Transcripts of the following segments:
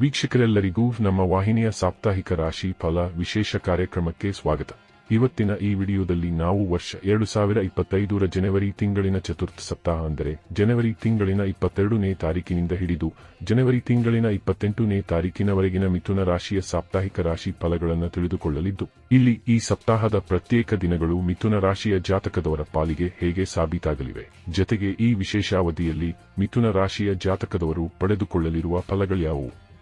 ವೀಕ್ಷಕರೆಲ್ಲರಿಗೂ ನಮ್ಮ ವಾಹಿನಿಯ ಸಾಪ್ತಾಹಿಕ ರಾಶಿ ಫಲ ವಿಶೇಷ ಕಾರ್ಯಕ್ರಮಕ್ಕೆ ಸ್ವಾಗತ. ಇವತ್ತಿನ ಈ ವಿಡಿಯೋದಲ್ಲಿ ನಾವು ವರ್ಷ ಎರಡು ಸಾವಿರ ಇಪ್ಪತ್ತೈದರ ಜನವರಿ ತಿಂಗಳಿನ ಚತುರ್ಥ ಸಪ್ತಾಹ ಅಂದರೆ ಜನವರಿ ತಿಂಗಳಿನ ಇಪ್ಪತ್ತೆರಡನೇ ತಾರೀಕಿನಿಂದ ಹಿಡಿದು ಜನವರಿ ತಿಂಗಳಿನ ಇಪ್ಪತ್ತೆಂಟನೇ ತಾರೀಕಿನವರೆಗಿನ ಮಿಥುನ ರಾಶಿಯ ಸಾಪ್ತಾಹಿಕ ರಾಶಿ ಫಲಗಳನ್ನು ತಿಳಿದುಕೊಳ್ಳಲಿದ್ದು, ಇಲ್ಲಿ ಈ ಸಪ್ತಾಹದ ಪ್ರತ್ಯೇಕ ದಿನಗಳು ಮಿಥುನ ರಾಶಿಯ ಜಾತಕದವರ ಪಾಲಿಗೆ ಹೇಗೆ ಸಾಬೀತಾಗಲಿವೆ. ಜತೆಗೆ ಈ ವಿಶೇಷ ಅವಧಿಯಲ್ಲಿ ಮಿಥುನ ರಾಶಿಯ ಜಾತಕದವರು ಪಡೆದುಕೊಳ್ಳಲಿರುವ ಫಲಗಳ್ಯಾವುವು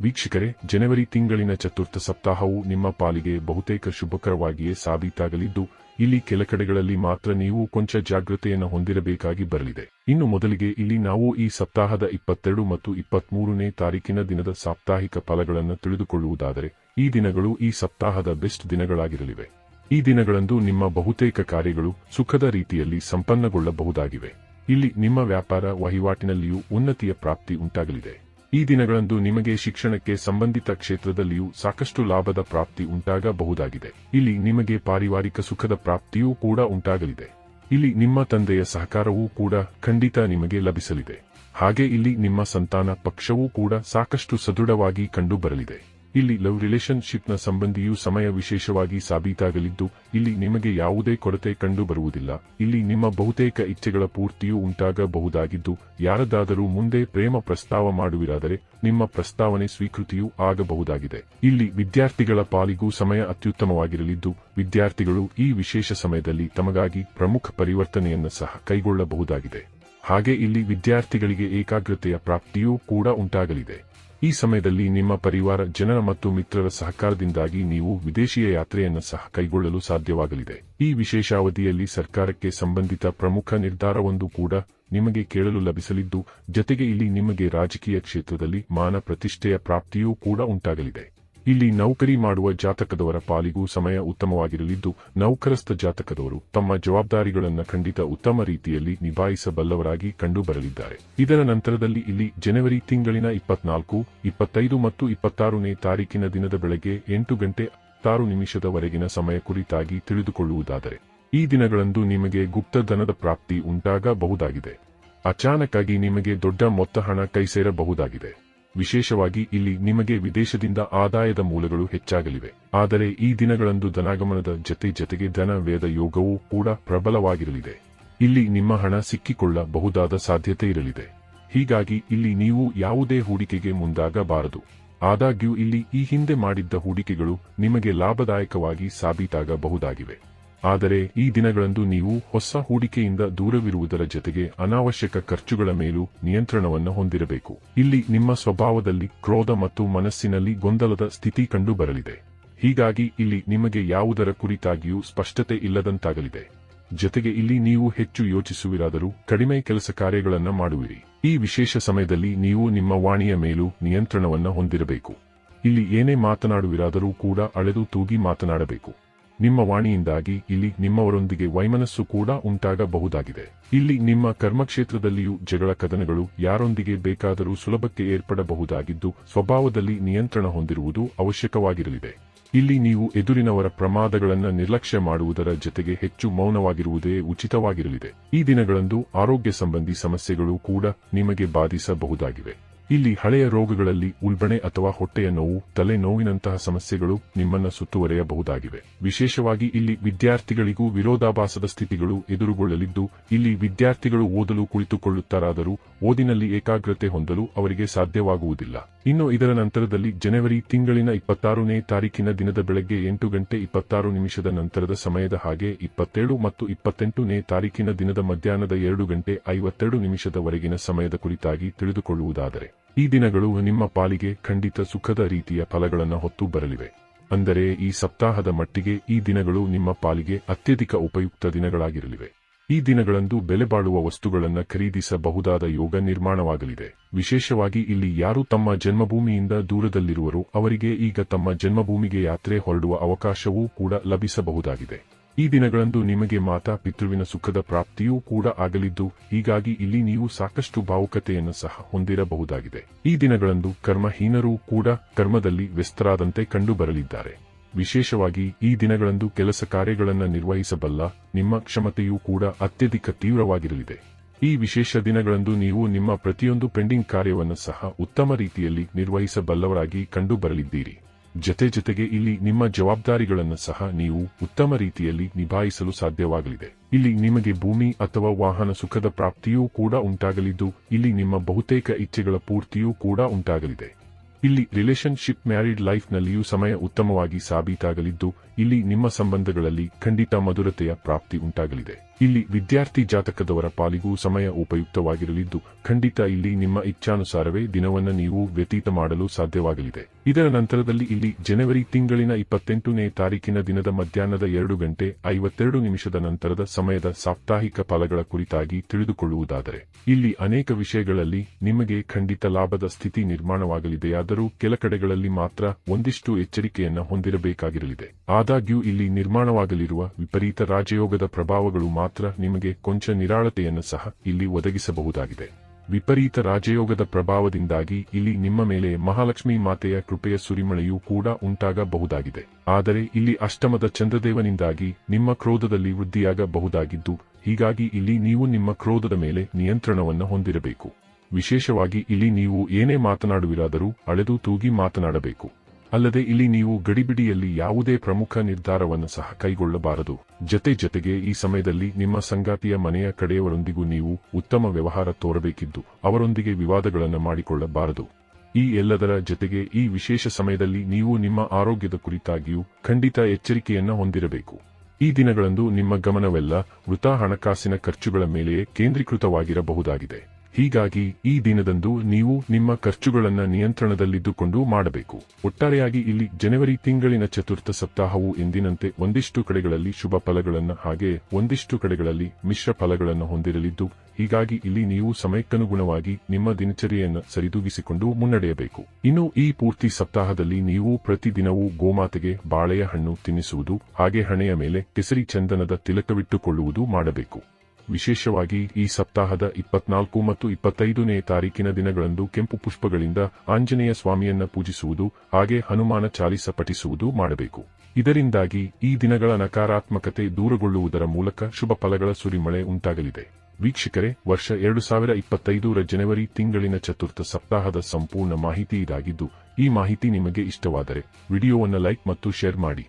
ವೀಕ್ಷಕರೇ, ಜನವರಿ ತಿಂಗಳಿನ ಚತುರ್ಥ ಸಪ್ತಾಹವು ನಿಮ್ಮ ಪಾಲಿಗೆ ಬಹುತೇಕ ಶುಭಕರವಾಗಿಯೇ ಸಾಬೀತಾಗಲಿದ್ದು, ಇಲ್ಲಿ ಕೆಲ ಕಡೆಗಳಲ್ಲಿ ಮಾತ್ರ ನೀವು ಕೊಂಚ ಜಾಗೃತೆಯನ್ನು ಹೊಂದಿರಬೇಕಾಗಿ ಬರಲಿದೆ. ಇನ್ನು ಮೊದಲಿಗೆ ಇಲ್ಲಿ ನಾವು ಈ ಸಪ್ತಾಹದ ಇಪ್ಪತ್ತೆರಡು ಮತ್ತು ಇಪ್ಪತ್ಮೂರನೇ ತಾರೀಕಿನ ದಿನದ ಸಾಪ್ತಾಹಿಕ ಫಲಗಳನ್ನು ತಿಳಿದುಕೊಳ್ಳುವುದಾದರೆ, ಈ ದಿನಗಳು ಈ ಸಪ್ತಾಹದ ಬೆಸ್ಟ್ ದಿನಗಳಾಗಿರಲಿವೆ. ಈ ದಿನಗಳಂದು ನಿಮ್ಮ ಬಹುತೇಕ ಕಾರ್ಯಗಳು ಸುಖದ ರೀತಿಯಲ್ಲಿ ಸಂಪನ್ನಗೊಳ್ಳಬಹುದಾಗಿವೆ. ಇಲ್ಲಿ ನಿಮ್ಮ ವ್ಯಾಪಾರ ವಹಿವಾಟಿನಲ್ಲಿಯೂ ಉನ್ನತಿಯ ಪ್ರಾಪ್ತಿ ಉಂಟಾಗಲಿದೆ. ಈ ದಿನಗಳಂದು ನಿಮಗೆ ಶಿಕ್ಷಣಕ್ಕೆ ಸಂಬಂಧಿತ ಕ್ಷೇತ್ರದಲ್ಲಿಯೂ ಸಾಕಷ್ಟು ಲಾಭದ ಪ್ರಾಪ್ತಿ ಉಂಟಾಗಬಹುದಾಗಿದೆ. ಇಲ್ಲಿ ನಿಮಗೆ ಪಾರಿವಾರಿಕ ಸುಖದ ಪ್ರಾಪ್ತಿಯೂ ಕೂಡ ಉಂಟಾಗಲಿದೆ. ಇಲ್ಲಿ ನಿಮ್ಮ ತಂದೆಯ ಸಹಕಾರವೂ ಕೂಡ ಖಂಡಿತ ನಿಮಗೆ ಲಭಿಸಲಿದೆ. ಹಾಗೆ ಇಲ್ಲಿ ನಿಮ್ಮ ಸಂತಾನ ಪಕ್ಷವೂ ಕೂಡ ಸಾಕಷ್ಟು ಸದೃಢವಾಗಿ ಕಂಡುಬರಲಿದೆ. ಇಲ್ಲಿ ಲವ್ ರಿಲೇಷನ್ಶಿಪ್ನ ಸಂಬಂಧಿಯು ಸಮಯ ವಿಶೇಷವಾಗಿ ಸಾಬೀತಾಗಲಿದ್ದು, ಇಲ್ಲಿ ನಿಮಗೆ ಯಾವುದೇ ಕೊರತೆ ಕಂಡುಬರುವುದಿಲ್ಲ ಇಲ್ಲಿ ನಿಮ್ಮ ಬಹುತೇಕ ಇಚ್ಛೆಗಳ ಪೂರ್ತಿಯೂ ಉಂಟಾಗಬಹುದಾಗಿದ್ದು, ಯಾರದಾದರೂ ಮುಂದೆ ಪ್ರೇಮ ಪ್ರಸ್ತಾವ ಮಾಡುವಿರಾದರೆ, ನಿಮ್ಮ ಪ್ರಸ್ತಾವನೆ ಸ್ವೀಕೃತಿಯೂ ಆಗಬಹುದಾಗಿದೆ. ಇಲ್ಲಿ ವಿದ್ಯಾರ್ಥಿಗಳ ಪಾಲಿಗೂ ಸಮಯ ಅತ್ಯುತ್ತಮವಾಗಿರಲಿದ್ದು, ವಿದ್ಯಾರ್ಥಿಗಳು ಈ ವಿಶೇಷ ಸಮಯದಲ್ಲಿ ತಮಗಾಗಿ ಪ್ರಮುಖ ಪರಿವರ್ತನೆಯನ್ನು ಸಹ ಕೈಗೊಳ್ಳಬಹುದಾಗಿದೆ. ಹಾಗೆ ಇಲ್ಲಿ ವಿದ್ಯಾರ್ಥಿಗಳಿಗೆ ಏಕಾಗ್ರತೆಯ ಪ್ರಾಪ್ತಿಯೂ ಕೂಡ ಉಂಟಾಗಲಿದೆ. ಈ ಸಮಯದಲ್ಲಿ ನಿಮ್ಮ ಪರಿವಾರ, ಜನರ ಮತ್ತು ಮಿತ್ರರ ಸಹಕಾರದಿಂದಾಗಿ ನೀವು ವಿದೇಶಿಯ ಯಾತ್ರೆಯನ್ನು ಸಹ ಕೈಗೊಳ್ಳಲು ಸಾಧ್ಯವಾಗಲಿದೆ. ಈ ವಿಶೇಷ ಅವಧಿಯಲ್ಲಿ ಸರ್ಕಾರಕ್ಕೆ ಸಂಬಂಧಿತ ಪ್ರಮುಖ ನಿರ್ಧಾರವೊಂದು ಕೂಡ ನಿಮಗೆ ಕೇಳಲು ಲಭಿಸಲಿದ್ದು, ಜತೆಗೆ ಇಲ್ಲಿ ನಿಮಗೆ ರಾಜಕೀಯ ಕ್ಷೇತ್ರದಲ್ಲಿ ಮಾನ ಪ್ರತಿಷ್ಠೆಯ ಪ್ರಾಪ್ತಿಯೂ ಕೂಡ ಉಂಟಾಗಲಿದೆ. ಇಲ್ಲಿ ನೌಕರಿ ಮಾಡುವ ಜಾತಕದವರ ಪಾಲಿಗೂ ಸಮಯ ಉತ್ತಮವಾಗಿರಲಿದ್ದು, ನೌಕರಸ್ಥ ಜಾತಕದವರು ತಮ್ಮ ಜವಾಬ್ದಾರಿಗಳನ್ನು ಖಂಡಿತ ಉತ್ತಮ ರೀತಿಯಲ್ಲಿ ನಿಭಾಯಿಸಬಲ್ಲವರಾಗಿ ಕಂಡುಬರಲಿದ್ದಾರೆ. ಇದರ ನಂತರದಲ್ಲಿ ಇಲ್ಲಿ ಜನವರಿ ತಿಂಗಳಿನ ಇಪ್ಪತ್ನಾಲ್ಕು, ಇಪ್ಪತ್ತೈದು ಮತ್ತು ಇಪ್ಪತ್ತಾರನೇ ತಾರೀಕಿನ ದಿನದ ಬೆಳಗ್ಗೆ ಎಂಟು ಗಂಟೆ ಹತ್ತಾರು ನಿಮಿಷದವರೆಗಿನ ಸಮಯ ಕುರಿತಾಗಿ ತಿಳಿದುಕೊಳ್ಳುವುದಾದರೆ, ಈ ದಿನಗಳಂದು ನಿಮಗೆ ಗುಪ್ತಧನದ ಪ್ರಾಪ್ತಿ ಉಂಟಾಗಬಹುದಾಗಿದೆ. ಅಚಾನಕ್ಕಾಗಿ ನಿಮಗೆ ದೊಡ್ಡ ಮೊತ್ತ ಹಣ ಕೈ ಸೇರಬಹುದಾಗಿದೆ ವಿಶೇಷವಾಗಿ ಇಲ್ಲಿ ನಿಮಗೆ ವಿದೇಶದಿಂದ ಆದಾಯದ ಮೂಲಗಳು ಹೆಚ್ಚಾಗಲಿವೆ. ಆದರೆ ಈ ದಿನಗಳಂದು ಧನಾಗಮನದ ಜತೆ ಜತೆಗೆ ಧನ ವೇದ ಯೋಗವೂ ಕೂಡ ಪ್ರಬಲವಾಗಿರಲಿದೆ. ಇಲ್ಲಿ ನಿಮ್ಮ ಹಣ ಸಿಕ್ಕಿಕೊಳ್ಳಬಹುದಾದ ಸಾಧ್ಯತೆ ಇರಲಿದೆ. ಹೀಗಾಗಿ ಇಲ್ಲಿ ನೀವು ಯಾವುದೇ ಹೂಡಿಕೆಗೆ ಮುಂದಾಗಬಾರದು. ಆದಾಗ್ಯೂ ಇಲ್ಲಿ ಈ ಹಿಂದೆ ಮಾಡಿದ್ದ ಹೂಡಿಕೆಗಳು ನಿಮಗೆ ಲಾಭದಾಯಕವಾಗಿ ಸಾಬೀತಾಗಬಹುದಾಗಿವೆ. ಆದರೆ ಈ ದಿನಗಳಂದು ನೀವು ಹೊಸ ಹೂಡಿಕೆಯಿಂದ ದೂರವಿರುವುದರ ಜತೆಗೆ ಅನಾವಶ್ಯಕ ಖರ್ಚುಗಳ ಮೇಲೂ ನಿಯಂತ್ರಣವನ್ನು ಹೊಂದಿರಬೇಕು. ಇಲ್ಲಿ ನಿಮ್ಮ ಸ್ವಭಾವದಲ್ಲಿ ಕ್ರೋಧ ಮತ್ತು ಮನಸ್ಸಿನಲ್ಲಿ ಗೊಂದಲದ ಸ್ಥಿತಿ ಕಂಡುಬರಲಿದೆ. ಹೀಗಾಗಿ ಇಲ್ಲಿ ನಿಮಗೆ ಯಾವುದರ ಕುರಿತಾಗಿಯೂ ಸ್ಪಷ್ಟತೆ ಇಲ್ಲದಂತಾಗಲಿದೆ. ಜತೆಗೆ ಇಲ್ಲಿ ನೀವು ಹೆಚ್ಚು ಯೋಚಿಸುವಿರಾದರೂ ಕಡಿಮೆ ಕೆಲಸ ಕಾರ್ಯಗಳನ್ನು ಮಾಡುವಿರಿ. ಈ ವಿಶೇಷ ಸಮಯದಲ್ಲಿ ನೀವು ನಿಮ್ಮ ವಾಣಿಯ ಮೇಲೂ ನಿಯಂತ್ರಣವನ್ನು ಹೊಂದಿರಬೇಕು. ಇಲ್ಲಿ ಏನೇ ಮಾತನಾಡುವಿರಾದರೂ ಕೂಡ ಅಳೆದು ತೂಗಿ ಮಾತನಾಡಬೇಕು. ನಿಮ್ಮ ವಾಣಿಯಿಂದಾಗಿ ಇಲ್ಲಿ ನಿಮ್ಮವರೊಂದಿಗೆ ವೈಮನಸ್ಸು ಕೂಡ ಉಂಟಾಗಬಹುದಾಗಿದೆ. ಇಲ್ಲಿ ನಿಮ್ಮ ಕರ್ಮಕ್ಷೇತ್ರದಲ್ಲಿಯೂ ಜಗಳ ಕದನಗಳು ಯಾರೊಂದಿಗೆ ಬೇಕಾದರೂ ಸುಲಭಕ್ಕೆ ಏರ್ಪಡಬಹುದಾಗಿದ್ದು, ಸ್ವಭಾವದಲ್ಲಿ ನಿಯಂತ್ರಣ ಹೊಂದಿರುವುದು ಅವಶ್ಯಕವಾಗಿರಲಿದೆ. ಇಲ್ಲಿ ನೀವು ಎದುರಿನವರ ಪ್ರಮಾದಗಳನ್ನು ನಿರ್ಲಕ್ಷ್ಯ ಮಾಡುವುದರ ಜತೆಗೆ ಹೆಚ್ಚು ಮೌನವಾಗಿರುವುದೇ ಉಚಿತವಾಗಿರಲಿದೆ. ಈ ದಿನಗಳಂದು ಆರೋಗ್ಯ ಸಂಬಂಧಿ ಸಮಸ್ಯೆಗಳು ಕೂಡ ನಿಮಗೆ ಬಾಧಿಸಬಹುದಾಗಿವೆ. ಇಲ್ಲಿ ಹಳೆಯ ರೋಗಗಳಲ್ಲಿ ಉಲ್ಬಣೆ ಅಥವಾ ಹೊಟ್ಟೆಯ ನೋವು ತಲೆ ನೋವಿನಂತಹ ಸಮಸ್ಯೆಗಳು ನಿಮ್ಮನ್ನು ಸುತ್ತುವರೆಯಬಹುದಾಗಿವೆ. ವಿಶೇಷವಾಗಿ ಇಲ್ಲಿ ವಿದ್ಯಾರ್ಥಿಗಳಿಗೂ ವಿರೋಧಾಭಾಸದ ಸ್ಥಿತಿಗಳು ಎದುರುಗೊಳ್ಳಲಿದ್ದು, ಇಲ್ಲಿ ವಿದ್ಯಾರ್ಥಿಗಳು ಓದಲು ಕುಳಿತುಕೊಳ್ಳುತ್ತಾರಾದರೂ ಓದಿನಲ್ಲಿ ಏಕಾಗ್ರತೆ ಹೊಂದಲು ಅವರಿಗೆ ಸಾಧ್ಯವಾಗುವುದಿಲ್ಲ. ಇನ್ನು ಇದರ ನಂತರದಲ್ಲಿ ಜನವರಿ ತಿಂಗಳಿನ ಇಪ್ಪತ್ತಾರನೇ ತಾರೀಕಿನ ದಿನದ ಬೆಳಗ್ಗೆ ಎಂಟು ಗಂಟೆ ಇಪ್ಪತ್ತಾರು ನಿಮಿಷದ ನಂತರದ ಸಮಯದ ಹಾಗೆ ಇಪ್ಪತ್ತೇಳು ಮತ್ತು ಇಪ್ಪತ್ತೆಂಟನೇ ತಾರೀಕಿನ ದಿನದ ಮಧ್ಯಾಹ್ನದ ಎರಡು ಗಂಟೆ ಐವತ್ತೆರಡು ನಿಮಿಷದವರೆಗಿನ ಸಮಯದ ಕುರಿತಾಗಿ ತಿಳಿದುಕೊಳ್ಳುವುದಾದರೆ ಈ ದಿನಗಳು ನಿಮ್ಮ ಪಾಲಿಗೆ ಖಂಡಿತ ಸುಖದ ರೀತಿಯ ಫಲಗಳನ್ನು ಹೊತ್ತು ಬರಲಿವೆ. ಅಂದರೆ ಈ ಸಪ್ತಾಹದ ಮಟ್ಟಿಗೆ ಈ ದಿನಗಳು ನಿಮ್ಮ ಪಾಲಿಗೆ ಅತ್ಯಧಿಕ ಉಪಯುಕ್ತ ದಿನಗಳಾಗಿರಲಿವೆ. ಈ ದಿನಗಳಂದು ಬೆಲೆ ಬಾಳುವ ವಸ್ತುಗಳನ್ನು ಖರೀದಿಸಬಹುದಾದ ಯೋಗ ನಿರ್ಮಾಣವಾಗಲಿದೆ. ವಿಶೇಷವಾಗಿ ಇಲ್ಲಿ ಯಾರು ತಮ್ಮ ಜನ್ಮಭೂಮಿಯಿಂದ ದೂರದಲ್ಲಿರುವರೋ ಅವರಿಗೆ ಈಗ ತಮ್ಮ ಜನ್ಮಭೂಮಿಗೆ ಯಾತ್ರೆ ಹೊರಡುವ ಅವಕಾಶವೂ ಕೂಡ ಲಭಿಸಬಹುದಾಗಿದೆ. ಈ ದಿನಗಳಂದು ನಿಮಗೆ ಮಾತಾ ಪಿತೃವಿನ ಸುಖದ ಪ್ರಾಪ್ತಿಯೂ ಕೂಡ ಆಗಲಿದ್ದು, ಹೀಗಾಗಿ ಇಲ್ಲಿ ನೀವು ಸಾಕಷ್ಟು ಭಾವುಕತೆಯನ್ನು ಸಹ ಹೊಂದಿರಬಹುದಾಗಿದೆ. ಈ ದಿನಗಳಂದು ಕರ್ಮಹೀನರೂ ಕೂಡ ಕರ್ಮದಲ್ಲಿ ವ್ಯಸ್ತರಾದಂತೆ ಕಂಡುಬರಲಿದ್ದಾರೆ. ವಿಶೇಷವಾಗಿ ಈ ದಿನಗಳಂದು ಕೆಲಸ ಕಾರ್ಯಗಳನ್ನು ನಿರ್ವಹಿಸಬಲ್ಲ ನಿಮ್ಮ ಕ್ಷಮತೆಯೂ ಕೂಡ ಅತ್ಯಧಿಕ ತೀವ್ರವಾಗಿರಲಿದೆ. ಈ ವಿಶೇಷ ದಿನಗಳಂದು ನೀವು ನಿಮ್ಮ ಪ್ರತಿಯೊಂದು ಪೆಂಡಿಂಗ್ ಕಾರ್ಯವನ್ನು ಸಹ ಉತ್ತಮ ರೀತಿಯಲ್ಲಿ ನಿರ್ವಹಿಸಬಲ್ಲವರಾಗಿ ಕಂಡುಬರಲಿದ್ದೀರಿ. ಜತೆ ಜತೆಗೆ ಇಲ್ಲಿ ನಿಮ್ಮ ಜವಾಬ್ದಾರಿಗಳನ್ನು ಸಹ ನೀವು ಉತ್ತಮ ರೀತಿಯಲ್ಲಿ ನಿಭಾಯಿಸಲು ಸಾಧ್ಯವಾಗಲಿದೆ. ಇಲ್ಲಿ ನಿಮಗೆ ಭೂಮಿ ಅಥವಾ ವಾಹನ ಸುಖದ ಪ್ರಾಪ್ತಿಯೂ ಕೂಡ ಉಂಟಾಗಲಿದ್ದು, ಇಲ್ಲಿ ನಿಮ್ಮ ಬಹುತೇಕ ಇಚ್ಛೆಗಳ ಪೂರ್ತಿಯೂ ಕೂಡ ಉಂಟಾಗಲಿದೆ. ಇಲ್ಲಿ ರಿಲೇಶನ್ಶಿಪ್ ಮ್ಯಾರಿಡ್ ಲೈಫ್ನಲ್ಲಿಯೂ ಸಮಯ ಉತ್ತಮವಾಗಿ ಸಾಬೀತಾಗಲಿದ್ದು, ಇಲ್ಲಿ ನಿಮ್ಮ ಸಂಬಂಧಗಳಲ್ಲಿ ಖಂಡಿತ ಮಧುರತೆಯ ಪ್ರಾಪ್ತಿ ಉಂಟಾಗಲಿದೆ. ಇಲ್ಲಿ ವಿದ್ಯಾರ್ಥಿ ಜಾತಕದವರ ಪಾಲಿಗೂ ಸಮಯ ಉಪಯುಕ್ತವಾಗಿರಲಿದ್ದು, ಖಂಡಿತ ಇಲ್ಲಿ ನಿಮ್ಮ ಇಚ್ಛಾನುಸಾರವೇ ದಿನವನ್ನು ನೀವು ವ್ಯತೀತ ಮಾಡಲು ಸಾಧ್ಯವಾಗಲಿದೆ. ಇದರ ನಂತರದಲ್ಲಿ ಇಲ್ಲಿ ಜನವರಿ ತಿಂಗಳಿನ ಇಪ್ಪತ್ತೆಂಟನೇ ತಾರೀಕಿನ ದಿನದ ಮಧ್ಯಾಹ್ನದ ಎರಡು ಗಂಟೆ ಐವತ್ತೆರಡು ನಿಮಿಷದ ನಂತರದ ಸಮಯದ ಸಾಪ್ತಾಹಿಕ ಫಲಗಳ ಕುರಿತಾಗಿ ತಿಳಿದುಕೊಳ್ಳುವುದಾದರೆ, ಇಲ್ಲಿ ಅನೇಕ ವಿಷಯಗಳಲ್ಲಿ ನಿಮಗೆ ಖಂಡಿತ ಲಾಭದ ಸ್ಥಿತಿ ನಿರ್ಮಾಣವಾಗಲಿದೆಯಾದರೂ ಕೆಲ ಕಡೆಗಳಲ್ಲಿ ಮಾತ್ರ ಒಂದಿಷ್ಟು ಎಚ್ಚರಿಕೆಯನ್ನ ಹೊಂದಿರಬೇಕಾಗಿರಲಿದೆ. ಆದಾಗ್ಯೂ ಇಲ್ಲಿ ನಿರ್ಮಾಣವಾಗಲಿರುವ ವಿಪರೀತ ರಾಜಯೋಗದ ಪ್ರಭಾವಗಳು ಮಾತ್ರ ನಿಮಗೆ ಕೊಂಚ ನಿರಾಳತೆಯನ್ನು ಸಹ ಇಲ್ಲಿ ಒದಗಿಸಬಹುದಾಗಿದೆ. ವಿಪರೀತ ರಾಜಯೋಗದ ಪ್ರಭಾವದಿಂದಾಗಿ ಇಲ್ಲಿ ನಿಮ್ಮ ಮೇಲೆ ಮಹಾಲಕ್ಷ್ಮಿ ಮಾತೆಯ ಕೃಪೆಯ ಸುರಿಮಳೆಯೂ ಕೂಡ ಉಂಟಾಗಬಹುದಾಗಿದೆ. ಆದರೆ ಇಲ್ಲಿ ಅಷ್ಟಮದ ಚಂದ್ರದೇವನಿಂದಾಗಿ ನಿಮ್ಮ ಕ್ರೋಧದಲ್ಲಿ ವೃದ್ಧಿಯಾಗಬಹುದಾಗಿದ್ದು, ಹೀಗಾಗಿ ಇಲ್ಲಿ ನೀವು ನಿಮ್ಮ ಕ್ರೋಧದ ಮೇಲೆ ನಿಯಂತ್ರಣವನ್ನು ಹೊಂದಿರಬೇಕು. ವಿಶೇಷವಾಗಿ ಇಲ್ಲಿ ನೀವು ಏನೇ ಮಾತನಾಡುವಿರಾದರೂ ಅಳೆದು ತೂಗಿ ಮಾತನಾಡಬೇಕು. ಅಲ್ಲದೆ ಇಲ್ಲಿ ನೀವು ಗಡಿಬಿಡಿಯಲ್ಲಿ ಯಾವುದೇ ಪ್ರಮುಖ ನಿರ್ಧಾರವನ್ನು ಸಹ ಕೈಗೊಳ್ಳಬಾರದು. ಜತೆ ಜತೆಗೆ ಈ ಸಮಯದಲ್ಲಿ ನಿಮ್ಮ ಸಂಗಾತಿಯ ಮನೆಯ ಕಡೆಯವರೊಂದಿಗೂ ನೀವು ಉತ್ತಮ ವ್ಯವಹಾರ ತೋರಬೇಕಿದ್ದು, ಅವರೊಂದಿಗೆ ವಿವಾದಗಳನ್ನು ಮಾಡಿಕೊಳ್ಳಬಾರದು. ಈ ಎಲ್ಲದರ ಜತೆಗೆ ಈ ವಿಶೇಷ ಸಮಯದಲ್ಲಿ ನೀವು ನಿಮ್ಮ ಆರೋಗ್ಯದ ಕುರಿತಾಗಿಯೂ ಖಂಡಿತ ಎಚ್ಚರಿಕೆಯನ್ನು ಹೊಂದಿರಬೇಕು. ಈ ದಿನಗಳಂದು ನಿಮ್ಮ ಗಮನವೆಲ್ಲ ವೃಥಾ ಹಣಕಾಸಿನ ಖರ್ಚುಗಳ ಮೇಲೆಯೇ ಕೇಂದ್ರೀಕೃತವಾಗಿರಬಹುದಾಗಿದೆ. ಹೀಗಾಗಿ ಈ ದಿನದಂದು ನೀವು ನಿಮ್ಮ ಖರ್ಚುಗಳನ್ನು ನಿಯಂತ್ರಣದಲ್ಲಿದ್ದುಕೊಂಡು ಮಾಡಬೇಕು. ಒಟ್ಟಾರೆಯಾಗಿ ಇಲ್ಲಿ ಜನವರಿ ತಿಂಗಳಿನ ಚತುರ್ಥ ಸಪ್ತಾಹವು ಎಂದಿನಂತೆ ಒಂದಿಷ್ಟು ಕಡೆಗಳಲ್ಲಿ ಶುಭ ಫಲಗಳನ್ನು ಹಾಗೆ ಒಂದಿಷ್ಟು ಕಡೆಗಳಲ್ಲಿ ಮಿಶ್ರ ಫಲಗಳನ್ನು ಹೊಂದಿರಲಿದ್ದು, ಹೀಗಾಗಿ ಇಲ್ಲಿ ನೀವು ಸಮಯಕ್ಕನುಗುಣವಾಗಿ ನಿಮ್ಮ ದಿನಚರಿಯನ್ನು ಸರಿದೂಗಿಸಿಕೊಂಡು ಮುನ್ನಡೆಯಬೇಕು. ಇನ್ನು ಈ ಪೂರ್ತಿ ಸಪ್ತಾಹದಲ್ಲಿ ನೀವು ಪ್ರತಿದಿನವೂ ಗೋಮಾತೆಗೆ ಬಾಳೆಯ ಹಣ್ಣು ತಿನ್ನಿಸುವುದು, ಹಾಗೆ ಹಣೆಯ ಮೇಲೆ ಕೆಸರಿ ಚಂದನದ ತಿಲಕವಿಟ್ಟುಕೊಳ್ಳುವುದು ಮಾಡಬೇಕು. ವಿಶೇಷವಾಗಿ ಈ ಸಪ್ತಾಹದ ಇಪ್ಪತ್ನಾಲ್ಕು ಮತ್ತು ಇಪ್ಪತ್ತೈದನೇ ತಾರೀಕಿನ ದಿನಗಳಂದು ಕೆಂಪು ಪುಷ್ಪಗಳಿಂದ ಆಂಜನೇಯ ಸ್ವಾಮಿಯನ್ನ ಪೂಜಿಸುವುದು, ಹಾಗೆ ಹನುಮಾನ ಚಾಲಿಸ ಪಠಿಸುವುದು ಮಾಡಬೇಕು. ಇದರಿಂದಾಗಿ ಈ ದಿನಗಳ ನಕಾರಾತ್ಮಕತೆ ದೂರಗೊಳ್ಳುವುದರ ಮೂಲಕ ಶುಭ ಫಲಗಳ ಸುರಿಮಳೆ ಉಂಟಾಗಲಿದೆ. ವೀಕ್ಷಕರೇ, ವರ್ಷ ಎರಡು ಸಾವಿರ ಇಪ್ಪತ್ತೈದರ ಜನವರಿ ತಿಂಗಳಿನ ಚತುರ್ಥ ಸಪ್ತಾಹದ ಸಂಪೂರ್ಣ ಮಾಹಿತಿ ಇದಾಗಿದ್ದು, ಈ ಮಾಹಿತಿ ನಿಮಗೆ ಇಷ್ಟವಾದರೆ ವಿಡಿಯೋವನ್ನು ಲೈಕ್ ಮತ್ತು ಶೇರ್ ಮಾಡಿ.